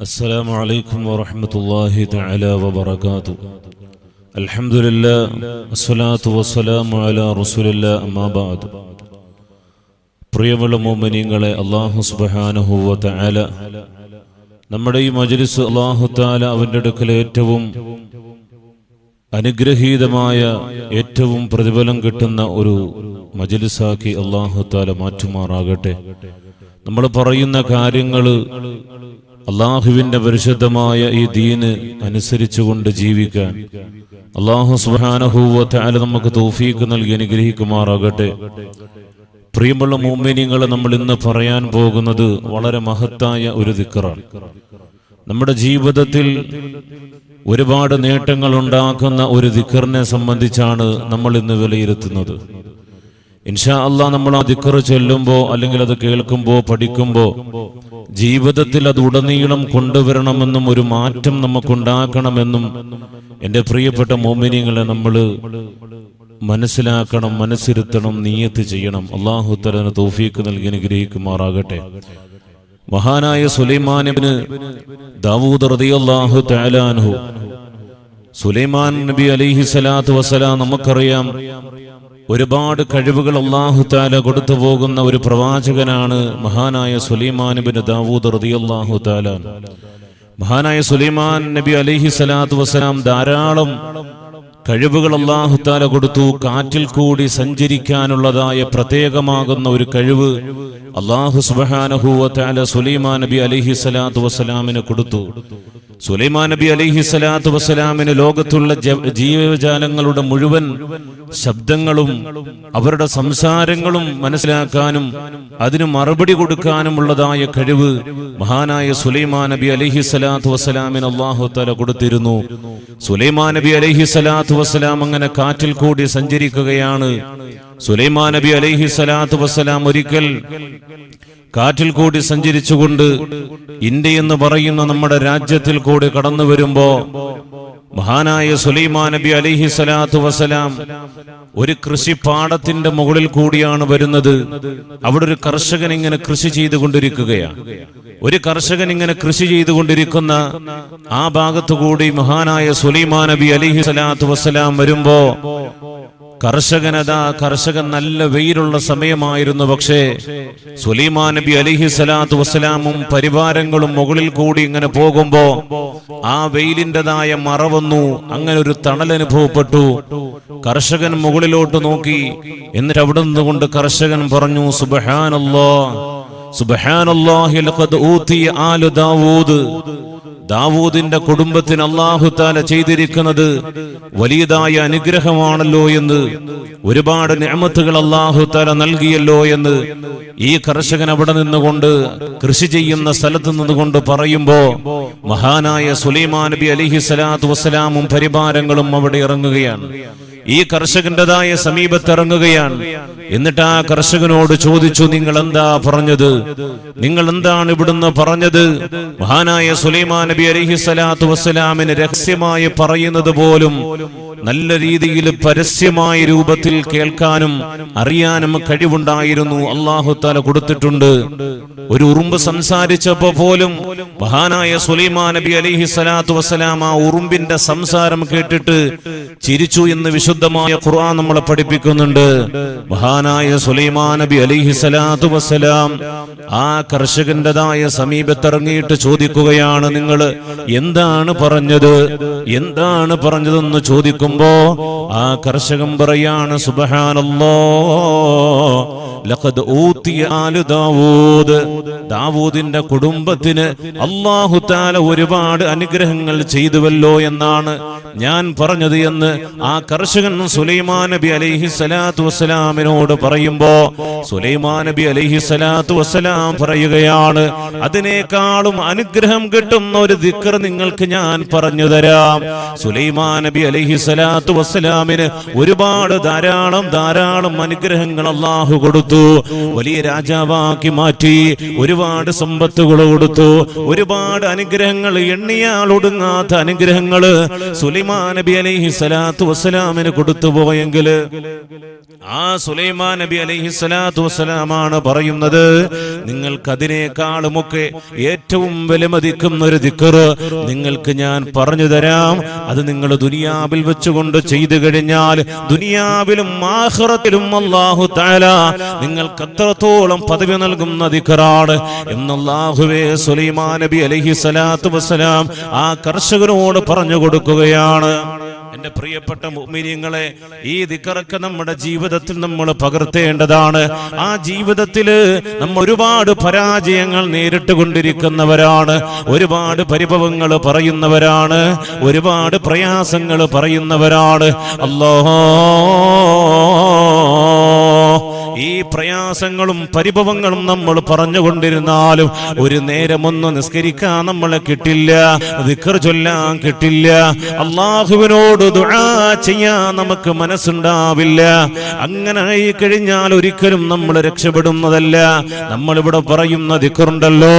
السلام عليكم ورحمة الله تعالى وبركاته الحمد لله الصلاة والسلام على رسول الله أما بعد പ്രിയമുള്ള മോമിനിങ്ങളെ അള്ളാഹു സുബാനുഹൂവ തആല നമ്മുടെ ഈ മജ്ലിസ് അള്ളാഹു താല അവൻ്റെ അടുക്കൽ ഏറ്റവും അനുഗ്രഹീതമായ ഏറ്റവും പ്രതിഫലം കിട്ടുന്ന ഒരു മജ്ലിസാക്കി അള്ളാഹു താല മാറ്റുമാറാകട്ടെ നമ്മൾ പറയുന്ന കാര്യങ്ങൾ അള്ളാഹുവിന്റെ പരിശുദ്ധമായ ഈ ദീന് അനുസരിച്ചുകൊണ്ട് ജീവിക്കാൻ. അള്ളാഹു സുബാനഹൂവത്താല നമുക്ക് തൗഫീക്ക് നൽകി അനുഗ്രഹിക്കുമാറാകട്ടെ. പ്രിയമുള്ള മോമിനിങ്ങളെ നമ്മൾ ഇന്ന് പറയാൻ പോകുന്നത് വളരെ മഹത്തായ ഒരു ദിക്കറാണ്. നമ്മുടെ ജീവിതത്തിൽ ഒരുപാട് നേട്ടങ്ങൾ ഉണ്ടാക്കുന്ന ഒരു ദിക്കറിനെ സംബന്ധിച്ചാണ് നമ്മൾ ഇന്ന് വിലയിരുത്തുന്നത്. ഇൻഷാ അല്ല നമ്മൾ ആ ദിക്കർ ചൊല്ലുമ്പോൾ അല്ലെങ്കിൽ അത് കേൾക്കുമ്പോൾ പഠിക്കുമ്പോൾ ജീവിതത്തിൽ അത് ഉടനീളം കൊണ്ടുവരണമെന്നും ഒരു മാറ്റം നമുക്കുണ്ടാക്കണമെന്നും എന്റെ പ്രിയപ്പെട്ട മോമിനിയങ്ങളെ നമ്മൾ മനസ്സിലാക്കണം മനസ്സിരുത്തണം നീയത്ത് ചെയ്യണം. അള്ളാഹു തലന് തോഫീക്ക് നൽകി അനുഗ്രഹിക്കുമാറാകട്ടെ. മഹാനായ സുലൈമാനബിന് ദാവൂദ് റളിയല്ലാഹു തആലാൻഹു സുലൈമാൻ നബി അലിഹി സ്വലാത്തു വസ്സലാം നമുക്കറിയാം ഒരുപാട് കഴിവുകൾ അള്ളാഹു താല കൊടുത്തു പോകുന്ന ഒരു പ്രവാചകനാണ് മഹാനായ സുലൈമാൻ ബിൻ ദാവൂദ് റളിയല്ലാഹു താല മഹാനായ സുലൈമാൻ നബി അലിഹി സ്വലാത്തു വസ്സലാം ധാരാളം കഴിവുകൾ അള്ളാഹുത്താല കൊടുത്തു കാറ്റിൽ കൂടി സഞ്ചരിക്കാനുള്ളതായ പ്രത്യേകമാകുന്ന ഒരു കഴിവ് അള്ളാഹു സുബാനഹുല സുലൈമാ സുലൈമാൻ നബി അലൈഹി സ്വലാത്തു വസ്സലാമിന് കൊടുത്തു. സുലൈമാൻ നബി അലൈഹി സ്വലാത്തു വസ്സലാമിന് ലോകത്തുള്ള ജീവജാലങ്ങളുടെ മുഴുവൻ ശബ്ദങ്ങളും അവരുടെ സംസാരങ്ങളും മനസ്സിലാക്കാനും അതിന് മറുപടി കൊടുക്കാനുമുള്ളതായ കഴിവ് മഹാനായ സുലൈമാൻ നബി അലൈഹി സ്വലാത്തു വസ്സലാമിന് അള്ളാഹു തല കൊടുത്തിരുന്നു. സുലൈമാൻ നബി അലൈഹി സ്വലാത്തു വസ്സലാം അങ്ങനെ കാറ്റിൽ കൂടി സഞ്ചരിക്കുകയാണ്. സുലൈമാൻ നബി അലൈഹി സ്വലാത്തു വസ്സലാം ഒരിക്കൽ കാറ്റിൽ കൂടി സഞ്ചരിച്ചുകൊണ്ട് ഇന്ത്യ എന്ന് പറയുന്ന നമ്മുടെ രാജ്യത്തിൽ കൂടി കടന്നു വരുമ്പോ മഹാനായ സുലൈമാൻ നബി അലിഹി സ്വലാത്തു വസ്സലാം ഒരു കൃഷിപ്പാടത്തിന്റെ മുകളിൽ കൂടിയാണ് വരുന്നത്. അവിടെ ഒരു കർഷകൻ ഇങ്ങനെ കൃഷി ചെയ്തുകൊണ്ടിരിക്കുകയാണ്. ഒരു കർഷകൻ ഇങ്ങനെ കൃഷി ചെയ്തുകൊണ്ടിരിക്കുന്ന ആ ഭാഗത്തു കൂടി മഹാനായ സുലൈമാൻ നബി അലിഹി സ്വലാത്തു വസ്സലാം വരുമ്പോ കർഷകനതാ കർഷകൻ നല്ല വെയിലുള്ള സമയമായിരുന്നു പക്ഷേ സുലൈമാൻ നബി അലിഹി സ്വലാത്തു വസ്സലാമും പരിവാരങ്ങളും മുകളിൽ കൂടി ഇങ്ങനെ പോകുമ്പോ ആ വെയിലിന്റെതായ മറ വന്നു അങ്ങനെ ഒരു തണൽ അനുഭവപ്പെട്ടു. കർഷകൻ മുകളിലോട്ട് നോക്കി എന്നിട്ട് അവിടെ നിന്നുകൊണ്ട് കർഷകൻ പറഞ്ഞു സുബഹാനല്ലോ. സുബഹാനല്ലാഹി ലഖദ് ഊതിയ ആലു ദാവൂദ്. ദാവൂദിന്റെ കുടുംബത്തിന് അള്ളാഹു താല ചെയ്തിരിക്കുന്നത് വലിയതായ അനുഗ്രഹമാണല്ലോ എന്ന് ഒരുപാട് നിയമത്തുകൾ അള്ളാഹുത്താല നൽകിയല്ലോ എന്ന് ഈ കർഷകൻ അവിടെ നിന്നുകൊണ്ട് കൃഷി ചെയ്യുന്ന സ്ഥലത്ത് നിന്നുകൊണ്ട് പറയുമ്പോ മഹാനായ സുലൈമാൻ നബി അലിഹി സ്വലാത്തു വസ്സലാമും പരിവാരങ്ങളും അവിടെ ഇറങ്ങുകയാണ്. ഈ കർഷകന്റേതായ സമീപത്തിറങ്ങുകയാണ്. എന്നിട്ട് ആ കർഷകനോട് ചോദിച്ചു നിങ്ങൾ എന്താ പറഞ്ഞത്? നിങ്ങൾ എന്താണ് ഇവിടുന്ന് പറഞ്ഞത്? മഹാനായ സുലൈമാൻ നബി അലഹി സ്വലാത്തു വസ്സലാമിന് രഹസ്യമായി പറയുന്നത് പോലും നല്ല രീതിയിൽ പരസ്യമായ രൂപത്തിൽ കേൾക്കാനും അറിയാനും കഴിവുണ്ടായിരുന്നു. അള്ളാഹു താല കൊടുത്തിട്ടുണ്ട്. ഒരു ഉറുമ്പ് സംസാരിച്ചപ്പോ പോലും മഹാനായ സുലൈമാൻ നബി അലഹി സ്വലാത്തു വസ്സലാം ആ ഉറുമ്പിന്റെ സംസാരം കേട്ടിട്ട് ചിരിച്ചു എന്ന് വിശുദ്ധമായ ഖുർആൻ നമ്മളെ പഠിപ്പിക്കുന്നുണ്ട്. മഹാനായ സുലൈമാൻ നബി അലൈഹി സ്വലാത്തു വസ്സലാം ആ കർഷകന്റേതായ സമീപത്തിറങ്ങിയിട്ട് ചോദിക്കുകയാണ് നിങ്ങൾ എന്താണ് പറഞ്ഞത്? എന്താണ് പറഞ്ഞതെന്ന് ചോദിക്കുമ്പോ ആ കർഷകൻ പറയാണ് സുബഹാനല്ലോ ലഖദ് ഊതിയ ആലു ദാവൂദ്. ദാവൂദിന്റെ കുടുംബത്തിന് അള്ളാഹു താല ഒരുപാട് അനുഗ്രഹങ്ങൾ ചെയ്തുവല്ലോ എന്നാണ് ഞാൻ പറഞ്ഞത് എന്ന് ആ കർഷകൻ സുലൈമാൻ നബി അലൈഹി സ്വലാത്തു വസ്സലാമിനോട് പറയുമ്പോ സുലൈമാൻ നബി അലൈഹി സ്വലാത്തു വസ്സലാം പറയുകയാണ് അതിനേക്കാളും അനുഗ്രഹം കിട്ടുന്ന ഒരു ദിക്കർ നിങ്ങൾക്ക് ഞാൻ പറഞ്ഞു തരാം. സുലൈമാൻ നബി അലൈഹി സ്വലാത്തു വസ്സലാമിന് ഒരുപാട് ധാരാളം ധാരാളം അനുഗ്രഹങ്ങൾ അള്ളാഹു കൊടുത്തു. വലിയ രാജാവാക്കി മാറ്റി ഒരുപാട് സമ്പത്തുകൾ കൊടുത്തു ഒരുപാട് അനുഗ്രഹങ്ങൾ എണ്ണിയാൽ ഒടുങ്ങാത്ത അനുഗ്രഹങ്ങൾ സുലൈമാൻ നബി അലൈഹി സ്വലാത്തു വസ്സലാമിന് സുലൈമാന് കൊടുത്തുപോയെങ്കിൽ ആ സുലൈമാൻ നബി അലൈഹി സ്വലാത്തു വസ്സലാമാണ് പറയുന്നത്. നിങ്ങൾക്കതിനേക്കാളുമൊക്കെ ഏറ്റവും വിലമതിക്കുന്ന ഒരു ദിക്കറ് നിങ്ങൾക്ക് ഞാൻ പറഞ്ഞു തരാം. അത് നിങ്ങൾ ദുനിയാവിൽ വെച്ചുകൊണ്ട് ചെയ്തു കഴിഞ്ഞാൽ ദുനിയാവിലും ആഹ്റത്തിലും അള്ളാഹു താല നിങ്ങൾക്ക് അത്രത്തോളം പദവി നൽകുന്ന ദിക്കറാണ്. എന്നല്ലാഹുവേ സുലൈമാൻ നബി അലൈഹി സ്വലാത്തു വസ്സലാം ആ കർഷകനോട് പറഞ്ഞു കൊടുക്കുകയാണ്. എന്റെ പ്രിയപ്പെട്ട മുഅ്മിനീങ്ങളെ ഈ ദിക്കറൊക്കെ നമ്മുടെ ജീവിതത്തിൽ നമ്മൾ പകർത്തേണ്ടതാണ്. ആ ജീവിതത്തിൽ നമ്മൾ ഒരുപാട് പരാജയങ്ങൾ നേരിട്ട് കൊണ്ടിരിക്കുന്നവരാണ് ഒരുപാട് പരിഭവങ്ങൾ പറയുന്നവരാണ് ഒരുപാട് പ്രയാസങ്ങൾ പറയുന്നവരാണ്. അല്ലോ ഈ പ്രയാസങ്ങളും പരിഭവങ്ങളും നമ്മൾ പറഞ്ഞുകൊണ്ടിരുന്നാലും ഒരു നേരമൊന്ന് നിസ്കരിക്കാൻ നമ്മളെ കിട്ടില്ല ചൊല്ലാൻ കിട്ടില്ല അള്ളാഹുവിനോട് ദുആ ചെയ്യാൻ നമുക്ക് മനസ്സുണ്ടാവില്ല. അങ്ങനെ ആയി കഴിഞ്ഞാൽ ഒരിക്കലും നമ്മൾ രക്ഷപ്പെടുന്നതല്ല. നമ്മൾ ഇവിടെ പറയുന്ന ദിക്കറുണ്ടല്ലോ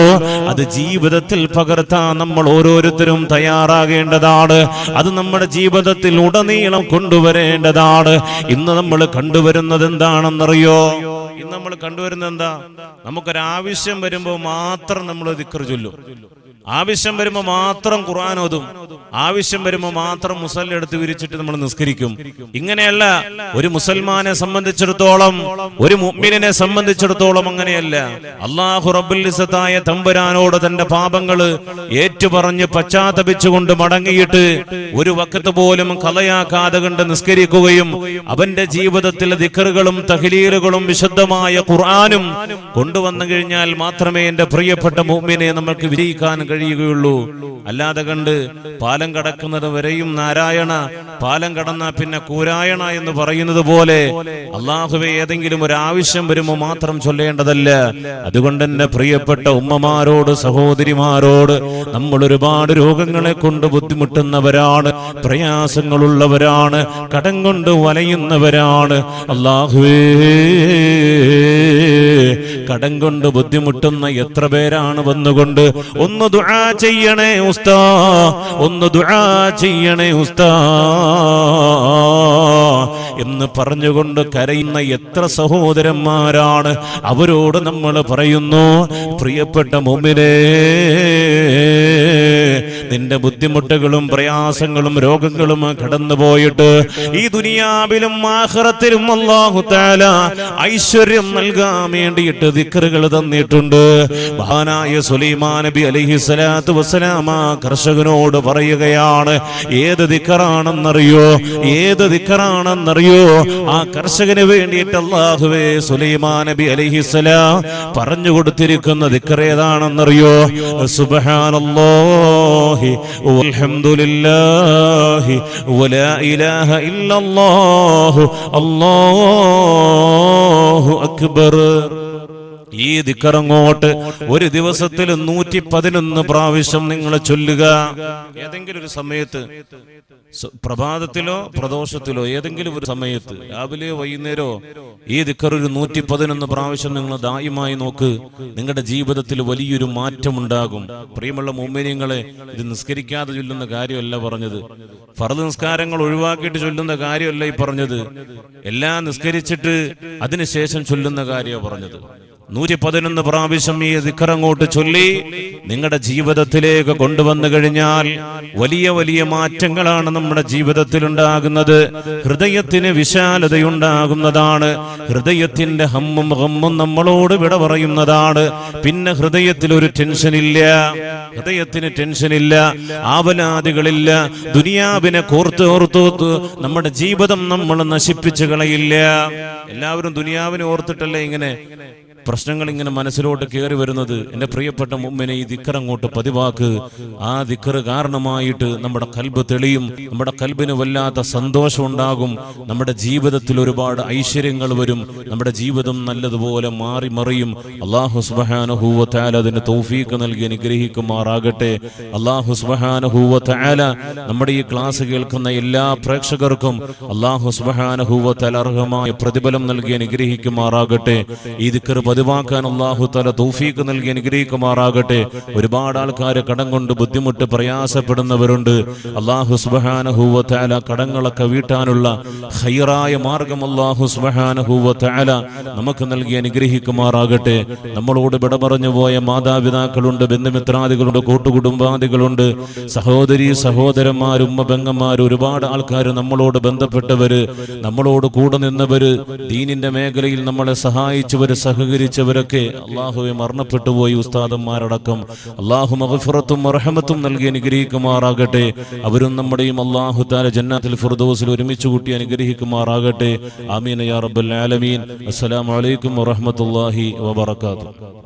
അത് ജീവിതത്തിൽ പകർത്താൻ നമ്മൾ ഓരോരുത്തരും തയ്യാറാകേണ്ടതാണ്. അത് നമ്മുടെ ജീവിതത്തിൽ ഉടനീളം കൊണ്ടുവരേണ്ടതാണ്. ഇന്ന് നമ്മൾ കണ്ടുവരുന്നത് എന്താണെന്നറിയോ? ഇന്ന് നമ്മൾ കണ്ടുവരുന്നത് എന്താ? നമുക്കൊരാവശ്യം വരുമ്പോൾ മാത്രം നമ്മൾ ദിക്കർ ചൊല്ലും. ആവശ്യം വരുമ്പോൾ മാത്രം ഖുർആൻ ഓതും. ആവശ്യം വരുമ്പോൾ മാത്രം മുസല്ല എടുത്ത് വിരിച്ചിട്ട് നമ്മൾ നിസ്കരിക്കും. ഇങ്ങനെയല്ല ഒരു മുസൽമാനെ സംബന്ധിച്ചിടത്തോളം ഒരു മുഅ്മിനെ സംബന്ധിച്ചിടത്തോളം അങ്ങനെയല്ല. അള്ളാഹു റബ്ബുൽ ഇസ്സത്തായ തമ്പുരാനോട് തന്റെ പാപങ്ങൾ ഏറ്റുപറഞ്ഞ് പശ്ചാത്തപിച്ചുകൊണ്ട് മടങ്ങിയിട്ട് ഒരു വക്കത്ത് പോലും കലയാക്കാതെ കണ്ട് നിസ്കരിക്കുകയും അവന്റെ ജീവിതത്തിലെ ദിക്കറുകളും തഹലീലുകളും വിശുദ്ധമായ ഖുർആാനും കൊണ്ടുവന്നു കഴിഞ്ഞാൽ മാത്രമേ എന്റെ പ്രിയപ്പെട്ട മുഅ്മിനെ നമുക്ക് വിജയിക്കാൻ കഴിയുകയുള്ളൂ. അല്ലാതെ കണ്ട് പാലം കടക്കുന്നത് വരെയും നാരായണ പാലം കടന്ന പിന്നെ കൂരായണ എന്ന് പറയുന്നത് പോലെ അള്ളാഹുവെ ഏതെങ്കിലും ഒരു ആവശ്യം വരുമ്പോൾ മാത്രം ചൊല്ലേണ്ടതല്ല. അതുകൊണ്ട് എന്റെ പ്രിയപ്പെട്ട ഉമ്മമാരോട് സഹോദരിമാരോട് നമ്മൾ ഒരുപാട് രോഗങ്ങളെ കൊണ്ട് ബുദ്ധിമുട്ടുന്നവരാണ് പ്രയാസങ്ങളുള്ളവരാണ് കടം കൊണ്ട് വലയുന്നവരാണ്. അള്ളാഹുവേ. കടം കൊണ്ട് ബുദ്ധിമുട്ടുന്ന എത്ര പേരാണ് വന്നുകൊണ്ട്? ഒന്ന് ദുആ ചെയ്യണേ ഉസ്താ ഒന്ന് ദുആ ചെയ്യണേ ഉസ്താ എന്ന് പറഞ്ഞുകൊണ്ട് കരയുന്ന എത്ര സഹോദരന്മാരാണ് അവരോട് നമ്മൾ പറയുന്നു പ്രിയപ്പെട്ട മുമ്പിനെ നിന്റെ ബുദ്ധിമുട്ടുകളും പ്രയാസങ്ങളും രോഗങ്ങളും കടന്നുപോയിട്ട് ഈ ദുനിയാവിലും ആഹ്റത്തിലും തആല ഐശ്വര്യം നൽകാൻ വേണ്ടിയിട്ട് ദിക്റുകൾ തന്നിട്ടുണ്ട്. മഹാനായ സുലൈമാൻ നബി അലൈഹി സ്വലാത്തു വസ്സലാമ കർഷകനോട് പറയുകയാണ് ഏത് ദിക്കറാണെന്നറിയോ ഏത് ദിക്കറാണെന്നറിയോ ആ കർഷകന് വേണ്ടിയിട്ട് അള്ളാഹുവേ സുലൈമാ നബി അലൈഹിസ്സലാം പറഞ്ഞു കൊടുത്തിരിക്കുന്ന ദിക്കർ ഏതാണെന്നറിയോ الله والحمد لله ولا إله إلا الله. الله أكبر. ഈ ദിക്കറങ്ങോട്ട് ഒരു ദിവസത്തിൽ നൂറ്റി പതിനൊന്ന് പ്രാവശ്യം നിങ്ങൾ ചൊല്ലുക. ഏതെങ്കിലും ഒരു സമയത്ത് പ്രഭാതത്തിലോ പ്രദോഷത്തിലോ ഏതെങ്കിലും ഒരു സമയത്ത് രാവിലെയോ വൈകുന്നേരോ ഈ ദിക്കർ ഒരു നൂറ്റി പതിനൊന്ന് പ്രാവശ്യം നിങ്ങൾ ദായമായി നോക്ക്. നിങ്ങളുടെ ജീവിതത്തിൽ വലിയൊരു മാറ്റമുണ്ടാകും. പ്രിയമുള്ള മുമ്പിനിങ്ങളെ ഇത് നിസ്കരിക്കാതെ ചൊല്ലുന്ന കാര്യമല്ല പറഞ്ഞത്. ഫറദ് നിസ്കാരങ്ങൾ ഒഴിവാക്കിയിട്ട് ചൊല്ലുന്ന കാര്യമല്ല ഈ പറഞ്ഞത്. എല്ലാം നിസ്കരിച്ചിട്ട് അതിനുശേഷം ചൊല്ലുന്ന കാര്യമാണ് പറഞ്ഞത്. നൂറ്റി പതിനൊന്ന് പ്രാവശ്യം ഈ ദിക്കറങ്ങോട്ട് ചൊല്ലി നിങ്ങളുടെ ജീവിതത്തിലേക്ക് കൊണ്ടുവന്നു കഴിഞ്ഞാൽ വലിയ വലിയ മാറ്റങ്ങളാണ് നമ്മുടെ ജീവിതത്തിൽ ഉണ്ടാകുന്നത് ഹൃദയത്തിന് വിശാലതയുണ്ടാകുന്നതാണ്. ഹൃദയത്തിന്റെ ഹമ്മും ഹമ്മും നമ്മളോട് വിട പറയുന്നതാണ്. പിന്നെ ഹൃദയത്തിൽ ഒരു ടെൻഷൻ ഇല്ല ഹൃദയത്തിന് ടെൻഷൻ ഇല്ല ആവലാദികളില്ല ദുനിയാവിനെ കോർത്ത് ഓർത്തോത്ത് നമ്മുടെ ജീവിതം നമ്മൾ നശിപ്പിച്ചു കളയില്ല. എല്ലാവരും ദുനിയാവിനെ ഓർത്തിട്ടല്ലേ ഇങ്ങനെ? പ്രശ്നങ്ങൾ ഇങ്ങനെ മനസ്സിലോട്ട് കയറി വരുന്നത് എന്റെ പ്രിയപ്പെട്ട മുമ്മിനെ ഈ ദിക്കർ അങ്ങോട്ട് പതിവാക്ക്. ആ ദിക്കർ കാരണമായിട്ട് നമ്മുടെ കൽബ് തെളിയും. നമ്മുടെ കൽബിന് വല്ലാത്ത സന്തോഷം ഉണ്ടാകും. നമ്മുടെ ജീവിതത്തിൽ ഒരുപാട് ഐശ്വര്യങ്ങൾ വരും. നമ്മുടെ ജീവിതം നല്ലതുപോലെ മാറി മറിയും. അള്ളാഹു സുബഹാനഹൂവ താല അതിന് തൗഫീക്ക് നൽകി അനുഗ്രഹിക്കുമാറാകട്ടെ. അള്ളാഹു സുബഹാനഹൂവ താല നമ്മുടെ ഈ ക്ലാസ് കേൾക്കുന്ന എല്ലാ പ്രേക്ഷകർക്കും അള്ളാഹു സുബഹാനഹൂവ താല അർഹമായ പ്രതിഫലം നൽകി അനുഗ്രഹിക്കുമാറാകട്ടെ. ഈ ദിക്കർ പതിവാക്കാൻ അള്ളാഹു തല തൗഫീക്ക് നൽകി അനുഗ്രഹിക്കുമാറാകട്ടെ. ഒരുപാട് ആൾക്കാർ കടം കൊണ്ട് ബുദ്ധിമുട്ട് പ്രയാസപ്പെടുന്നവരുണ്ട്. അള്ളാഹു സുബഹാനഹൂവ തആല കടങ്ങളൊക്കെ വീട്ടാനുള്ള ഹൈറായ മാർഗം അള്ളാഹു സുബഹാനഹൂവ തആല നമുക്ക് നൽകി അനുഗ്രഹിക്കുമാറാകട്ടെ. നമ്മളോട് വിട പറഞ്ഞു പോയ മാതാപിതാക്കളുണ്ട് ബന്ധുമിത്രാദികളുണ്ട് കൂട്ടുകുടുംബാദികളുണ്ട്. സഹോദരി സഹോദരന്മാർ ഉമ്മ ഒരുപാട് ആൾക്കാർ നമ്മളോട് ബന്ധപ്പെട്ടവര് നമ്മളോട് കൂടെ നിന്നവര് ദീനിന്റെ മേഖലയിൽ നമ്മളെ സഹായിച്ചവര് സഹകരിച്ചവരൊക്കെ അള്ളാഹുവെ മരണപ്പെട്ടു പോയി ഉസ്താദന്മാരടക്കം. അള്ളാഹു മഹഫുറത്തും റഹമത്തും നൽകി അനുഗ്രഹിക്കുമാറാകട്ടെ. അവരും നമ്മുടെയും അള്ളാഹു താല ജന്നാത്തിൽ ഫുർദോസിൽ ഒരുമിച്ച് കൂട്ടി അനുഗ്രഹിക്കുമാറാകട്ടെ. ആമീൻ യാ റബ്ബൽ ആലമീൻ. അസ്സലാമു അലൈക്കും വറഹ്മത്തുള്ളാഹി വബറകാതുഹു.